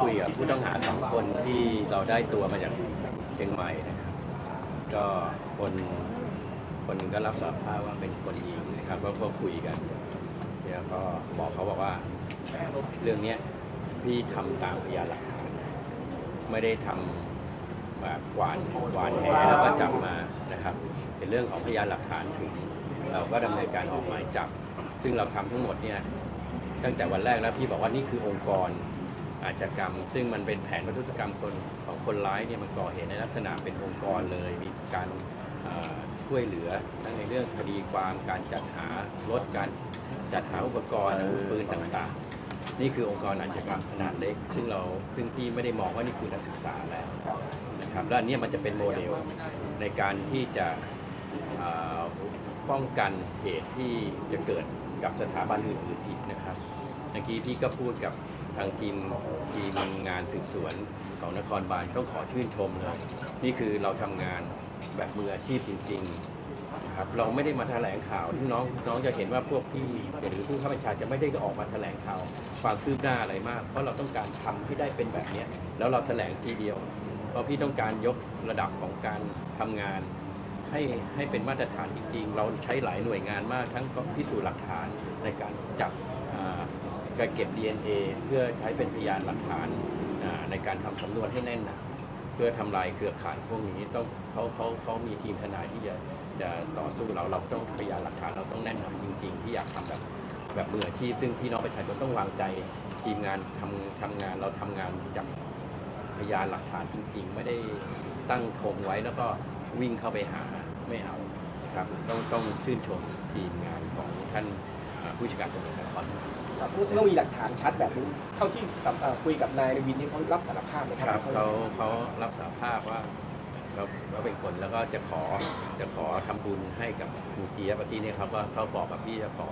คุยกับผู้ต้องหาสองคนที่เราได้ตัวมาจากเชียงใหม่นะครับก็คนคนก็รับสารภาพว่าเป็นคนยิงนะครับก็ก็คุยกันแล้วก็บอกเขาบอกว่าเรื่องเนี้ยพี่ทำตามพยานหลักฐานไม่ได้ทำแบบหวานหวานแหแล้วก็จับมานะครับเป็นเรื่องของพยานหลักฐานถึง เราก็ดำเนินการออกหมายจับ ซึ่งเราทำทั้งหมดเนี่ยตั้งแต่วันแรกแล้วพี่บอกว่านี่คือองค์กร อาชญากรรม ซึ่งมันเป็นแผนวัตถุกรรมคนของคนร้ายเนี่ยมันก่อเหตุในลักษณะเป็นองค์กรเลย มีการช่วยเหลือทั้งในเรื่องคดีความการจัดหารถการจัดหาอุปกรณ์อาวุธปืนต่างๆ นี่คือองค์กรอาชญากรรมขนาดเล็ก ซึ่งเราซึ่งพี่ไม่ได้มองว่านี่คือนักศึกษาแล้วนะครับและอันนี้มันจะเป็นโมเดลในการที่จะป้องกันเหตุที่จะเกิดกับสถาบันอื่นๆอีกนะครับเมื่อกี้พี่ก็พูดกับ ทางทีมทีมงานสืบสวนของนครบาลต้องขอชื่นชมเลยนี่คือเราทำงานแบบมืออาชีพจริงๆนะครับเราไม่ได้มาแถลงข่าวที่น้องน้องจะเห็นว่าพวกพี่หรือผู้ข้าราชการจะไม่ได้ออกมาแถลงข่าวความคืบหน้าอะไรมาก เพราะเราต้องการทำให้ได้เป็นแบบเนี้ยแล้วเราแถลงทีเดียว เพราะพี่ต้องการยกระดับของการทำงานให้ให้เป็นมาตรฐานจริงๆ เราใช้หลายหน่วยงานมากทั้งพิสูจน์หลักฐานในการจับ การเก็บ DNA เพื่อใช้เป็นพยานหลักฐานในการทำสำนวนให้แน่นหนาเพื่อทำลายเครือข่ายพวกนี้ต้องเขาเขาเขามีทีมทนายที่จะจะต่อสู้เราเราต้องพยานหลักฐานเราต้องแน่นหนาจริง ๆ ที่อยากทำแบบแบบมืออาชีพ ซึ่งพี่น้องประชาชนต้องวางใจทีมงานทำทำงานเราทำงานจากพยานหลักฐานจริง ๆ ไม่ได้ตั้งธงไว้แล้วก็วิ่งเข้าไปหาไม่เอาครับต้องต้องชื่นชมทีมงานของท่านผู้จัดการตำรวจนครครับ เมื่อมีหลักฐานชัดแบบนี้เท่าที่คุยกับนายวินนี่เขารับสารภาพไหมครัรับเขาเขารับสารภาพว่าเขาเขาเป็นคนแล้วก็จะขอจะขอทำบุญให้กับครูเจี๊ยบเมื่อกี้นี่ยเขาก็เขาบอกกับพี่จะขอ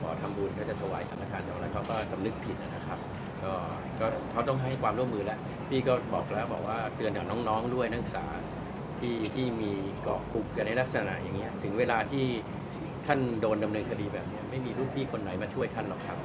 ขอทำบุญเขาจะถวายสังฆทานอย่างไรเขาก็สำนึกผิดนะครับก็ก็เขาต้องให้ความร่วมมือแล้วพี่ก็บอกแล้วบอกว่าเตือนอย่างน้องๆด้วยนักศึกษาที่ที่มีเกาะกลุ่มกันในลักษณะอย่างเงี้ยถึงเวลาที่ท่านโดนดำเนินคดีแบบนี้ไม่มีรุ่นพี่คนไหนมาช่วยท่านหรอกครับ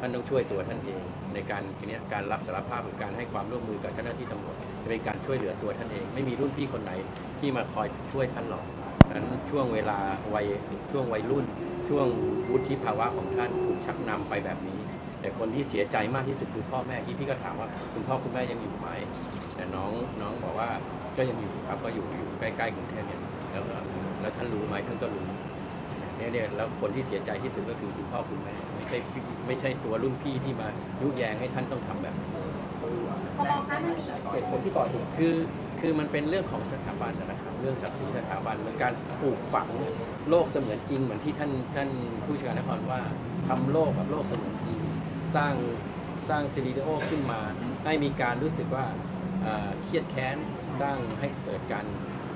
ท่านต้องช่วยตัวท่านเอง ในการทีเนี้ยการรับสารภาพหรือการให้ความร่วมมือกับเจ้าหน้าที่ตำรวจจะเป็นการช่วยเหลือตัวท่านเอง ไม่มีรุ่นพี่คนไหนที่มาคอยช่วยท่านหรอกนั้นช่วงเวลาวัยช่วงวัยรุ่น ช่วงวุฒิภาวะของท่านถูกชักนำไปแบบนี้ แต่คนที่เสียใจมากที่สุดคือพ่อแม่ที่พี่ก็ถามว่าคุณพ่อคุณแม่ยังอยู่ไหมแต่น้องน้องบอกว่าก็ยังอยู่ครับก็อยู่อยู่ใกล้ๆกรุงเทพเนี่ยแล้วแล้วท่านรู้ไหมท่านก็รู้ เนี่ยเนี่ยแล้วคนที่เสียใจที่สุดก็คือคุณพ่อคุณแม่ไม่ใช่ไม่ใช่ตัวรุ่นพี่ที่มายุแยงให้ท่านต้องทำแบบนี้พอคะมันมีเหตุผลที่ก่อเหตุคือคือมันเป็นเรื่องของสถาบันนะครับ เรื่องศักดิ์ศรีสถาบันเหมือนการปลูกฝังโลกเสมือนจริง เหมือนที่ท่านท่านผู้จัดการนครว่าทำโลกกับโลกเสมือนจริง สร้างสร้างซีรีโอขึ้นมา ให้มีการรู้สึกว่าเครียดแค้นสร้างให้เกิดการ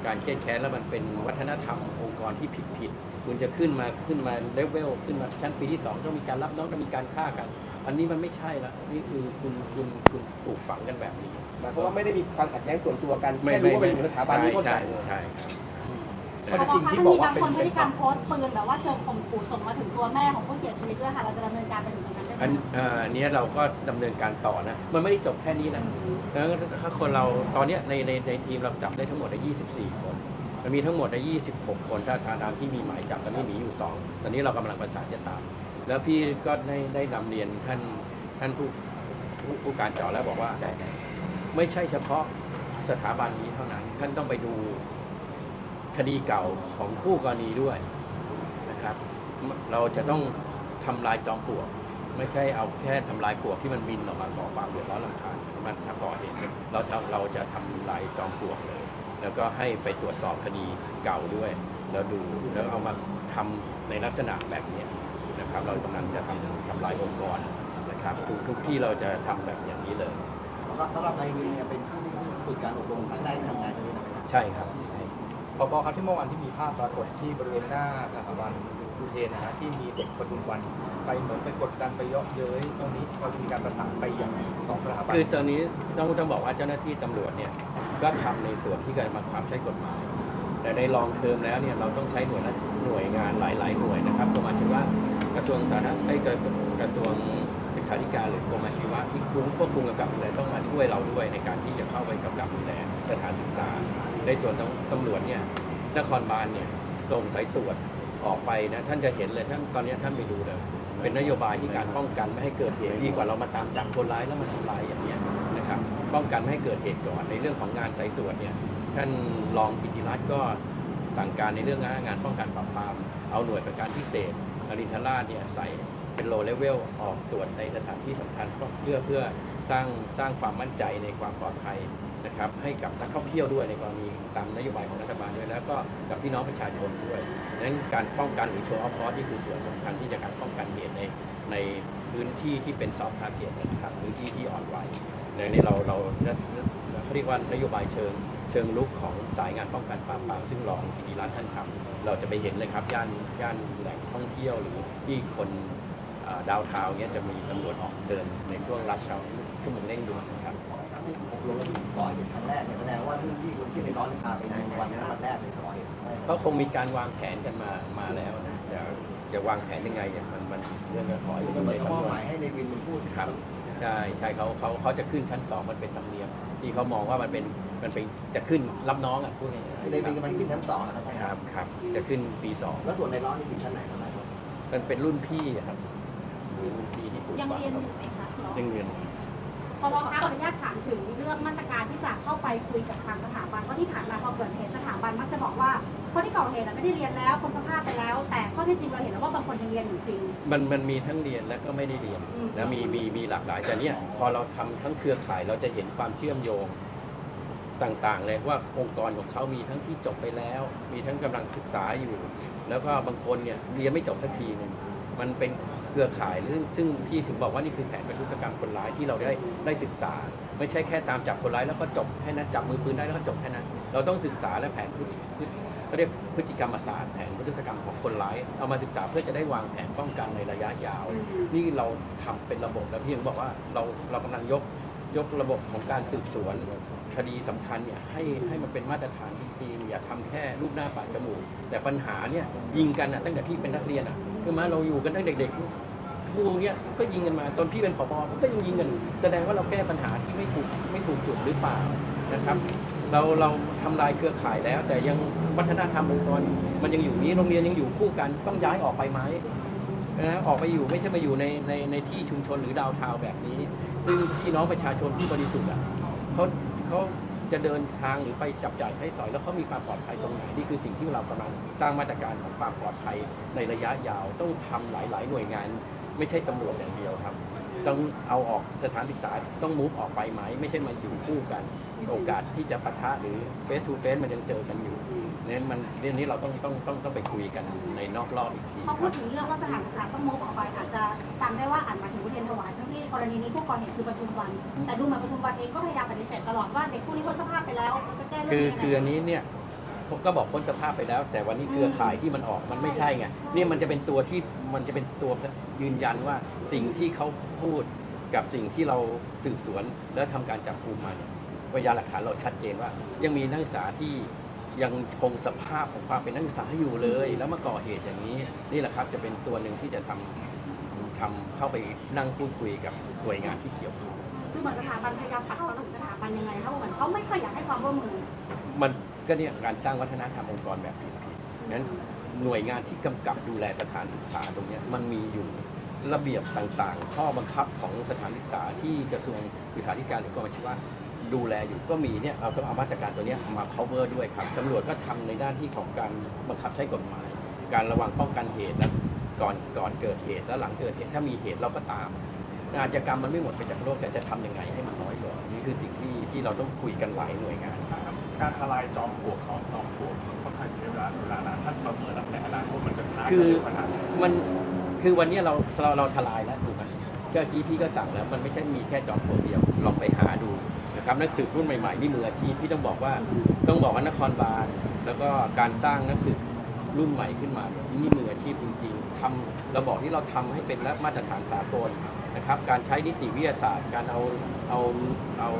การเครียดแค้นแล้วมันเป็นวัฒนธรรมองค์กรที่ผิดผิด คุณจะขึ้นมาขึ้นมาเลเวลขึ้นมาชั้นปีที่สองต้องมีการรับน้องต้องมีการฆ่ากัน อันนี้มันไม่ใช่ละนี่คือคุณคุณคุณปลูกฝังกันแบบนี้หมายความว่าไม่ได้มีความขัดแย้งส่วนตัวกันไม่แค่ไม่รู้ว่าไม่เป็นสถาบันที่เข้าใจใช่ใช่ใช่ข้อครับเท็จจริงที่บอกว่าเป็นมันมีบางคนพฤติกรรมโพสต์ปืนแบบว่าเชิงข่มขู่ส่งมาถึงตัวแม่ของผู้เสียชีวิตด้วยค่ะเราจะดำเนินการไปถึงตรงนั้นได้ไหมอันอ่าอันเนี้ยเราก็ดำเนินการต่อนะ มันไม่ได้จบแค่นี้นะแล้วถ้าคนเราตอนเนี้ยในในในทีมเราจับได้ทั้งหมดได้24 คน มันมีทั้งหมดได้26 คนถ้าตามที่มีหมายจับตอนนี้หนีอยู่ 2 ตอนนี้เรากำลังประสานจะตาม แล้วพี่ก็ได้ได้นำเรียนท่านท่านผู้ผู้ผู้การจาะแล้วบอกว่า ไม่ใช่เฉพาะสถาบันนี้เท่านั้น ท่านต้องไปดูคดีเก่าของคู่กรณีด้วยนะครับ เราจะต้องทำลายจอมปลวก ไม่ใช่เอาแค่ทำลายปลวกที่มันบินออกมาก่อความเดือดร้อนรำคาญมันถ้าก่อเหตุเราเราจะทำลายจอมปลวกเลย แล้วก็ให้ไปตรวจสอบคดีเก่าด้วย แล้วดูแล้วเอามาทำในลักษณะแบบเนี้ยนะครับ เรากำลังจะทำทำลายองค์กรนะครับทุกทุกที่เราจะทำแบบอย่างนี้เลยสำหรับนายวินเนี่ยเป็นผู้ที่ฝึกการอบรมครั้งแรกที่ทำงานตรงนี้นะครับใช่ครับพอครับที่เมื่อวานที่มีภาพปรากฏที่บริเวณหน้าสถาบัน อุเทนนะฮะที่มีเด็กปทุมวัน ไปเหมือนไปกดดันไปเยาะเย้ยตรงนี้เราจะมีการประสานไปอย่างสองสถาบันคือตอนนี้ต้องต้องบอกว่าเจ้าหน้าที่ตำรวจเนี่ยก็ทำในส่วนที่การบังคับใช้กฎหมาย แต่ในรองเทอมแล้วเนี่ยเราต้องใช้หน่วยหน่วยงานหลาย ๆ หน่วยนะครับตัวมาช่นว่ากระทรวงสาธารณไอ้กระกระทรวงศึกษาธิการหรือกรมอาชีวะที่คุ้มควบคุมกำกับดูแลต้องมาช่วยเราด้วยในการที่จะเข้าไปกำกับดูแลสถานศึกษา ในส่วนของตำรวจเนี่ยนครบาลเนี่ยส่งสายตรวจ ออกไปนะท่านจะเห็นเลยท่านตอนนี้ท่านไปดูเลย เป็นนโยบายที่การป้องกันไม่ให้เกิดเหตุดีกว่าเรามาตามจับคนร้ายแล้วมาทำลายอย่างเนี้ยนะครับป้องกันไม่ให้เกิดเหตุก่อนในเรื่องของงานสายตรวจเนี่ยท่านรองกิติรัตน์ก็สั่งการในเรื่องงานป้องกันปราบปรามเอาหน่วยประการพิเศษอรินทราชเนี่ยใส่เป็นโลเลเวลออกตรวจในสถานที่สำคัญเพื่อเพื่อสร้างสร้างความมั่นใจในความปลอดภัย นะครับให้กับนักท่องเที่ยวด้วยในกรณีตามนโยบายของรัฐบาลด้วย แล้วก็กับพี่น้องประชาชนด้วยดังนั้นการป้องกันหรือโชว์ออฟฟอร์นี่คือส่วนสำคัญที่จะการป้องกันเหตุในในพื้นที่ที่เป็นซอฟต์ทาร์เก็ตนะครับพื้นที่ที่อ่อนไหวในนี้เราเราเขาเรียกว่านโยบายเชิงเชิงลุกของสายงานป้องกันปราบปรามซึ่งรองกิติรัตน์ท่านทำเราจะไปเห็นเลยครับย่านย่านแหล่งท่องเที่ยวหรือที่คนดาวเทาเนี่ยจะมีตำรวจออกเดินในช่วงรัชเชาชั่วโมงเร่งด่วน ลงมาก่อนเหตุครั้งแรกเนี่ยแสดงว่ารุ่นพี่คนที่ในร้อนพาไปในวันนั้นวันแรกเลยก่อเหตุก็คงมีการวางแผนกันมามาแล้วนะจะจะวางแผนยังไงเนี่ยมันมันเรื่องก็ขออยู่ก็เหมืในอนเขาสำมนอบวหมานยให้ในวินเป็นผู้ครับใช่ใช่เขาเขาเขาจะขึ้นชั้นสองมันเป็นธรรมเนียมที่เขามองว่ามันเป็นมันเป็นจะขึ้นรับน้องอะพูดง่ายๆในวินกำลังขึ้นชั้นสองนะครับครับครับจะขึ้นปีสองแล้วส่วนในร้อนนี่อยู่ชั้นไหนครับมันเป็นรุ่นพี่อะครับรุ่นพี่ที่ปลูกยังฝังเรียนคอรับยู่ไหมคะยังเรียนพ อรองคะขออนุญาตถามถึงเรื่องมาตรการที่จะเข้าไปคุยกับทางสถาบันเพราะที่ผ่านมาพอเกิดเหตุสถาบันมักจะบอกว่าคนที่ก่อเหตุอะไม่ได้เรียนแล้วคนสภาพไปแล้ว แต่ข้อเท็จจริงเราเห็นแล้วว่าบางคนยังเรียนอยู่จริง มันมันมีทั้งเรียนและก็ไม่ได้เรียนอืมนะมีมีมีหลากหลายแต่เนี่ยพอเราทำทั้งเครือข่ายเราจะเห็นความเชื่อมโยงต่างๆเลยว่าองค์กรของเขามีทั้งที่จบไปแล้ว มีทั้งกำลังศึกษาอยู่ แล้วก็บางคนเนี่ยเรียนไม่จบสักทีหนึงมันเป็น เครือข่ายซึ่งซึ่งพี่ถึงบอกว่านี่คือแผนประทุษกรรมคนร้ายที่เราได้ได้ศึกษา ไม่ใช่แค่ตามจับคนร้ายแล้วก็จบแค่นั้นจับมือปืนได้แล้วก็จบแค่นั้น เราต้องศึกษาและแผนพฤติพฤติเขาเรียกพฤติกรรมศาสตร์แผนพฤติกรรมของคนร้ายเอามาศึกษาเพื่อจะได้วางแผนป้องกันในระยะยาว นี่เราทำเป็นระบบแล้วพี่ยังบอกว่าเราเรากำลังยกยกระบบของการสืบสวนคดีสำคัญเนี่ยให้ให้มันเป็นมาตรฐานจริงๆอย่าทำแค่รูปหน้าปากจมูกแต่ปัญหาเนี่ยยิงกันอะตั้งแต่พี่เป็นนักเรียนอะคือมาเราอยู่กันตั้งแต่เด็กๆ สกูเนี่ยก็ยิงกันมาตอนพี่เป็นผบก็ยังยิงกัน แสดงว่าเราแก้ปัญหาที่ไม่ถูกไม่ถูกจุดหรือเปล่านะครับ เราเราทำลายเครือข่ายแล้ว แต่ยังวัฒนธรรมองค์กรมันยังอยู่นี้โรงเรียนยังอยู่คู่กันต้องย้ายออกไปไหมนะออกไปอยู่ไม่ใช่มาอยู่ในในในที่ชุมชนหรือดาวทาวแบบนี้ ซึ่งพี่น้องประชาชนที่บริสุทธิ์อะเขาเขาจะเดินทางหรือไปจับจ่ายใช้สอยแล้วเขามีความปลอดภัยตรงไหนนี่คือสิ่งที่เรากำลังสร้างมาตรการของความปลอดภัยในระยะยาวต้องทำหลาย ๆ หน่วยงาน ไม่ใช่ตำรวจอย่างเดียวครับ ต้องเอาออกสถานศึกษาต้องมูฟออกไปไหม ไม่ใช่มาอยู่คู่กัน โอกาสที่จะปะทะหรือเฟสทูเฟสมันยังเจอกันอยู่เนี่ยมันเรื่องนี้เราต้องต้องต้องต้องไปคุยกันในนอกรอบอีกทีพอคพูรัดบ ถึงเรื่องว่าสถานศึกษาต้องมุกออกไปอาจจะจำได้ว่าอ่านมาถึงอุเทรนถวายทั้งที่กรณีนี้ผู้ก่อเหตุคือปทุมวัน แต่ดูเหมือนปทุมวันเองก็พยายามปฏิเสธตลอดว่าเด็กผู้นี้พ้นสภาพไปแล้วเขาจะแก้เรื่คือองนี้คือยังไงอันนี้เนี่ย ผมก็บอกพ้นสภาพไปแล้ว แต่วันนี้เครือข่ายที่มันออกมันไม่ใช่ไงเนี่ยมันจะเป็นตัวที่มันจะเป็นตัวยืนยันว่าสิ่งที่เขาพูดกับสิ่งที่เราสืบสวนแล้วทำการจับกุมมาเนี่ยพยานหลักฐานเราชัดเจนว่า ยังมีนักศึกษาที่ยังคงสภาพของความเป็นนักศึกษาอยู่เลย แล้วมาก่อเหตุอย่างนี้นี่แหละครับจะเป็นตัวหนึ่งที่จะทำทำเข้าไปนั่งพูดคุยกับหน่วยงานที่เกี่ยวข้องคือเหมือนสถาบันพยายามปักความถึงสถาบันยังไงเขาเหมือนเขาไม่ค่อยอยากให้ความร่วมมือมัน ก็เนี่ยการสร้างวัฒนธรรมองค์กรแบบนี้นั้นหน่วยงานที่กำกับดูแลสถานศึกษาตรงนี้มันมีอยู่ระเบียบต่างๆ ข้อบังคับของสถานศึกษาที่กระทรวงศึกษาธิการหรือกรมอาชีวะดูแลอยู่ก็มีเนี่ยเราต้องเอามาตรการตัวเนี้ยมา cover ด้วยครับตำรวจก็ทำในด้านที่ของการบังคับใช้กฎหมาย การระวังป้องกันเหตุและก่อนก่อนเกิดเหตุและหลังเกิดเหตุถ้ามีเหตุเราก็ตามอาชญากรรมมันไม่หมดไปจากโลกแต่จะทำยังไงให้มันน้อยลงนี่คือสิ่งที่ที่เราต้องคุยกันหลายหน่วยงาน การทลายจอมปลวกของจอมปลวกค่อนข้างใช้เวลาเวลานานท่านประเมินแล้วในอนาคตมันจะช้าคือเร็วขนาดไหนมันคือวันเนี้ยเราเราเราทลายแล้วถูกไหมเมื่อกี้พี่ก็สั่งแล้วมันไม่ใช่มีแค่จอมปลวกเดียวลองไปหาดูนะครับนักสืบรุ่นใหม่ๆนี่มืออาชีพพี่ต้องบอกว่าต้องบอกว่านครบาลแล้วก็การสร้างนักสืบ รุ่นใหม่ขึ้นมาเนี่ยนี่มืออาชีพจริงๆทำราบอกที่เราทำให้เป็นและมาตรฐานสากลนะครับ การใช้นิติวิทยาศาสตร์ การเอาเอาเอา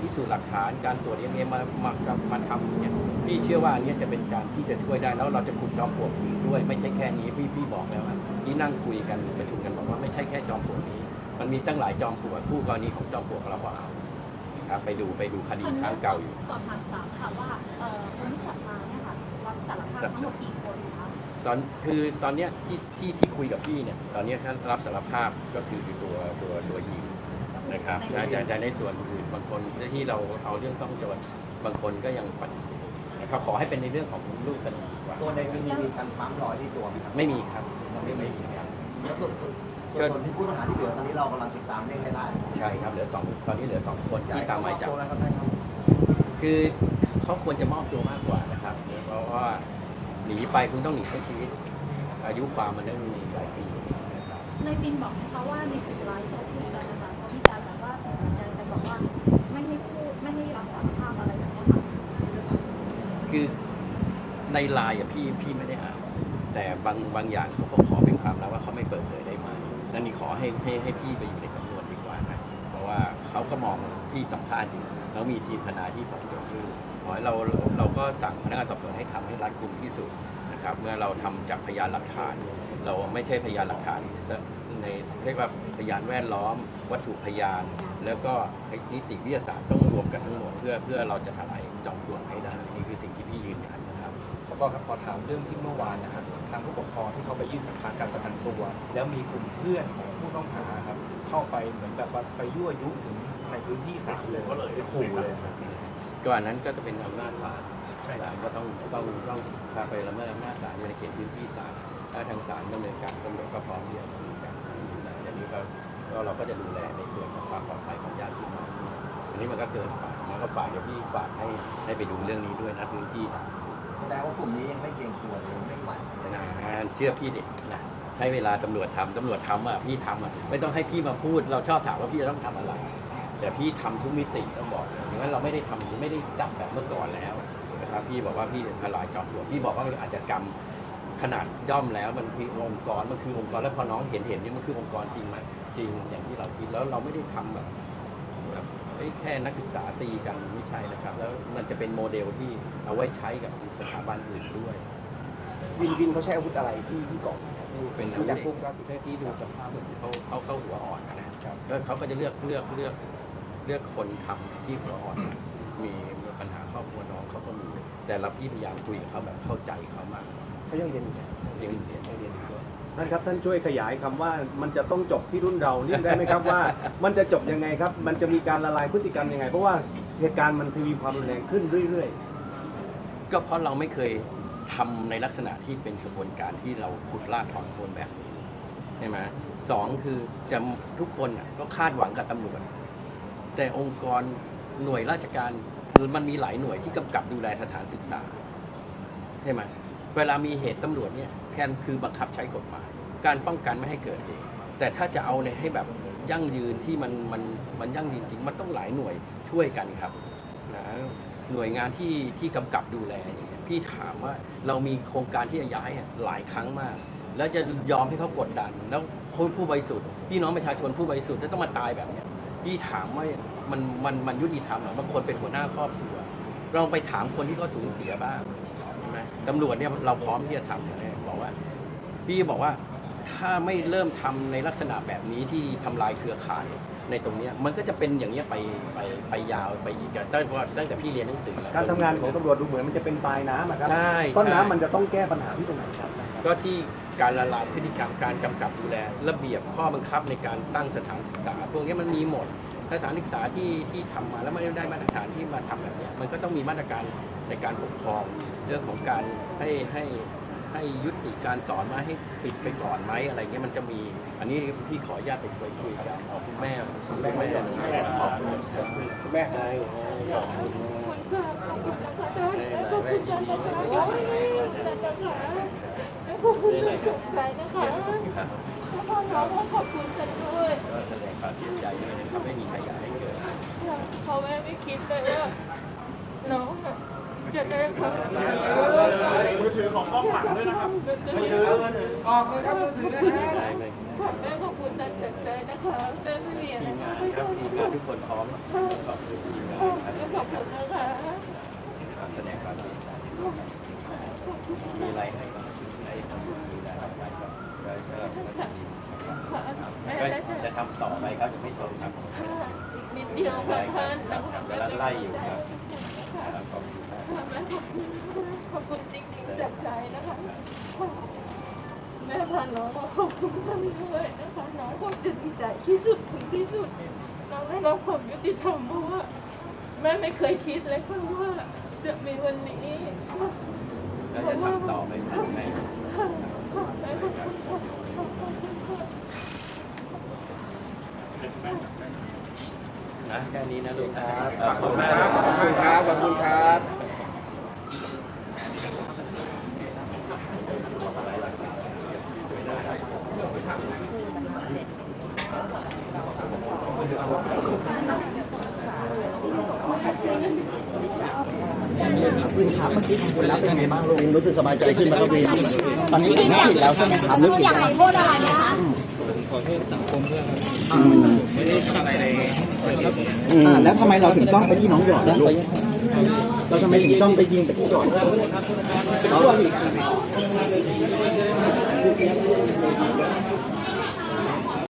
พิสูจน์หลักฐาน การตรวจดีเอ็นเอมามามาทำเนี่ยพี่เชื่อว่าอันนี้จะเป็นการที่จะช่วยได้แล้วเราจะขุดจอมปลวกอื่นด้วยไม่ใช่แค่นี้พี่พี่บอกแล้วว่าที่นั่งคุยกันประชุมกันบอกว่าไม่ใช่แค่จอมปลวกนี้ มันมีตั้งหลายจอมปลวกคู่กรณีของจอมปลวกเราก็เอาครับไปดูไปดูคดีครั้งเก่าอยู่สอบถามสามค่ะว่าคนที่จับมาเนี่ยค่ะรับสารภาพทั้งหมดกี่คน ตอนคือตอนเนี้ยที่ที่ที่คุยกับพี่เนี่ยตอนเนี้ยท่านรับสารภาพก็คือตัวตัวตัวยิงนะครับแต่แต่แต่ในส่วนอื่นบางคนที่เราเอาเรื่องซ่องโจรบางคนก็ยังปฏิเสธนะครับขอให้เป็นในเรื่องของลูกกันดีกว่าตัวในวินนี่มีการปั๊มรอยที่ตัวไหมครับไม่มีครับยังไม่ไม่มีมีครับแล้วส่วนส่วนที่ผู้ต้องหาที่เหลือตอนนี้เรากำลังติดตามเร่งให้ได้ใช่ครับเหลือสองตอนนี้เหลือสองคนที่ตามหมายจับตัวแล้วครับท่านครับคือเขาควรจะมอบตัวมากกว่านะครับเพราะว่า หนีไปคุณต้องหนีเพื่อชีวิต อายุความมันต้องมีหลายปีนะครับในบินบอกไหมคะว่าในกลุ่มไลน์ที่พูดกันนะคะเขามีการแบบว่าส่งสัญญาณกันบอกว่าไม่ให้พูดไม่ให้รับสารภาพอะไรแบบนี้ค่ะคือในไลน์อะพี่พี่ไม่ได้อ่านแต่บางบางอย่างเขาก็ขอเป็นความลับว่าเขาไม่เปิดเผยได้ไหมนั่นนี่ขอให้ให้ให้พี่ไปอยู่ในสำนวนดีกว่านะเพราะว่าเขาก็มองพี่สัมภาษณ์อยู่แล้วมีทีมทนายที่ผมจะสู้ ขอให้เราเราเราก็สั่งพนักงานสอบสวนให้ทำให้รัดกุมที่สุดนะครับ เมื่อเราทำจากพยานหลักฐาน เราไม่ใช่พยานหลักฐานและในเรียกว่าพยานแวดล้อม วัตถุพยาน แล้วก็นิติวิทยาศาสตร์ต้องรวมกันทั้งหมดเพื่อเพื่อเราจะทลายจอมปลวกให้ได้นี่คือสิ่งที่พี่ยืนยันนะครับแล้วก็ครับขอถามเรื่องที่เมื่อวานนะครับทางผู้ปกครองที่เขาไปยื่นคัดค้านการประกันตัวแล้วมีกลุ่มเพื่อนของผู้ต้องหาครับเข้าไปเหมือนแบบว่าไปยั่วยุถึงในพื้นที่ศาลเลยไปขู่เลย ครับก็อันนั้นก็จะเป็นอำนาจศาลศาลก็ต้องต้องต้องพาไปละเมิดอำนาจศาลในเขตพื้นที่ศาลถ้าทางศาลดำเนินการตำรวจก็พร้อมที่จะดำเนินการอย่างนี้ก็ก็เราก็จะดูแลในส่วนของความปลอดภัยของญาติพี่น้องอันนี้มันก็เกินไปมันก็ฝากเดี๋ยวพี่ฝากให้ให้ไปดูเรื่องนี้ด้วยนะพื้นที่นะแสดงว่ากลุ่มนี้ยังไม่เกรงกลัวเลยไม่หวั่นเลยนะเชื่อพี่เด็กนะให้เวลาตำรวจทำตำรวจทำอะพี่ทำอะไม่ต้องให้พี่มาพูด เราชอบถามว่าพี่จะต้องทำอะไร แต่พี่ทำทุกมิติต้องบอกอย่างนั้นเราไม่ได้ทำไม่ได้จับแบบเมื่อก่อนแล้วนะครับพี่บอกว่าพี่ทลายจอมปลวกพี่บอกว่ามันอาจจะกรรมขนาดย่อมแล้วมันคือองค์กรมันคือองค์กรแล้วพอน้องเห็นเห็นนี่มันคือองค์กรจริงไหมจริงอย่างที่เราคิดแล้วเราไม่ได้ทำแบบแบบเอ้ยแค่นักศึกษาตีกันไม่ใช่นะครับ แล้วมันจะเป็นโมเดลที่เอาไว้ใช้กับสถาบันอื่นด้วย วินวินเขาใช้อาวุธอะไรที่ที่ก่อเหตุเป็นอาวุผู้ธจับกุมครับที่ดูสภาพเขาเขาเขาหัวอ่อนนะครับแล้วเขาก็จะเลือกเลือกเลือก เลือกคนทำที่หัวอ่อนมีปัญหาครอบครัวน้องเขาก็มี แต่เราพี่พยายามคุยกับเขาแบบเข้าใจเขามากเขายังเรียนอยู่เรียนเรียนเรียนด้วยท่านครับท่านช่วยขยายคำว่ามันจะต้องจบที่รุ่นเรานี่ได้ไหมครับว่า มันจะจบยังไงครับ มันจะมีการละลายพฤติกรรมยังไง เพราะว่าเหตุการณ์มันทวีความรุนแรงขึ้นเรื่อยก็เพราะเราไม่เคยทำในลักษณะที่เป็นกระบวนการที่เราขุดลากถอนโคนแบบนี้ใช่ไหมสองคือจะทุกคนน่ะก็คาดหวังกับตำรวจ แต่องค์กรหน่วยราชการมันมีหลายหน่วยที่กำกับดูแลสถานศึกษาใช่ไหมเวลามีเหตุตำรวจเนี่ยแค่นคือบังคับใช้กฎหมาย การป้องกันไม่ให้เกิดเหตุแต่ถ้าจะเอาเนี่ยให้แบบยั่งยืนที่มันมันมันยั่งยืนจริงมันต้องหลายหน่วยช่วยกันครับนะหน่วยงานที่ที่กำกับดูแลอย่างเงี้ยพี่ถามว่าเรามีโครงการที่จะย้ายหลายครั้งมาก แล้วจะยอมให้เขากดดัน แล้วคนผู้บริสุทธิ์พี่น้องประชาชนผู้บริสุทธิ์จะต้องมาตายแบบเนี้ย พี่ถามว่ามันมันมันยุติธรรมเหรอบางคนเป็นหัวหน้าครอบครัวเราไปถามคนที่เขาสูญเสียบ้างใช่ไหมตำรวจเนี่ยเราพร้อมที่จะทำนะบอกว่า พี่บอกว่าถ้าไม่เริ่มทำในลักษณะแบบนี้ที่ทำลายเครือข่ายในตรงเนี้ยมันก็จะเป็นอย่างเนี้ยไปไปไปยาวไปอีกอะตั้งแต่ตั้งแต่พี่เรียนหนังสือแล้วๆการทำงานของตำรวจดูเหมือนมันจะเป็นปลายน้ำอะครับใช่ต้นใช่น้ำมันจะต้องแก้ปัญหาที่ตรงไหนครับ ก็ที่ การละลายพฤติกรรมการกำกับดูแล ระเบียบข้อบังคับในการตั้งสถานศึกษา พวกนี้มันมีหมดสถานศึกษาที่ที่ทำมาแล้วไม่ได้มาตรฐานที่มาทำแบบนี้มันก็ต้องมีมาตรการในการปกครอง เรื่องของการให้ให้ให้ยุติการสอนมาให้ปิดไปก่อนไหมอะไรเงี้ยมันจะมี อันนี้พี่ขออนุญาตไปคุยคุยกับเอาคุณแม่คุณแม่แม่ขอบคุณคุณแม่ได้ขอบคุณแม่แม่ ดีดีนี่อะไรครับใจนะคะครับพ่อน้องก็ขอบคุณกันด้วยก็แสดงความเสียใจด้วยนะครับไม่มีใครอยากให้เกิดเพราะแม่ไม่คิดเลยว่าน้องอะจะได้ทำมือถือของกล้องหลังด้วยนะครับมือถือออกเลยครับมือถือนะฮะได้ไหมแม่ขอบคุณนันจากใจนะคะแม่ไม่มีอะไรทีมนะงานไม่คต้รัอบงทีมงานทุกคนพร้อมขอบคุณทีมงานครับขอบคุณนะคะแสดงความเสียใจมีอะไรให้ก็ให้ จะทำต่อไปครับจะไม่จบครับนิดเดียวค่ะท่านครับกำลังไล่อยู่ครับขอบคุณขอบคุณจริงๆจากใจนะคะแม่พันน้องมาขอบคุณท่านด้วยนะคะน้องคงจะดีใจที่สุดถึงที่สุดน้องได้รับความยุติธรรมเพราะว่าแม่ไม่เคยคิดเลยค่ะว่าจะมีวันนี้แล้จะทำต่อไปทแม่ นค่ะค่ะแม่ขอบคุณค่ะขอบคุณค่ะนะแค่นี้นะลูกครับขอบคุณครับขอบคุณครับขอบคุณครับ วินครับเมื่อกี้ทำบุญแล้วเป็นไงบ้างลูกรู้สึกสบายใจขึ้นไหมครับวินตอนนี้ถึงผิดแล้วใช่ไหมครับนึกผิดแล้วโทษอะไรนะคะอ่าแล้วทำไมเราถึงจ้องไปที่น้องหยอดล่ะลูกเราทำไมถึงจ้องไปยิงไปที่หยอดเรา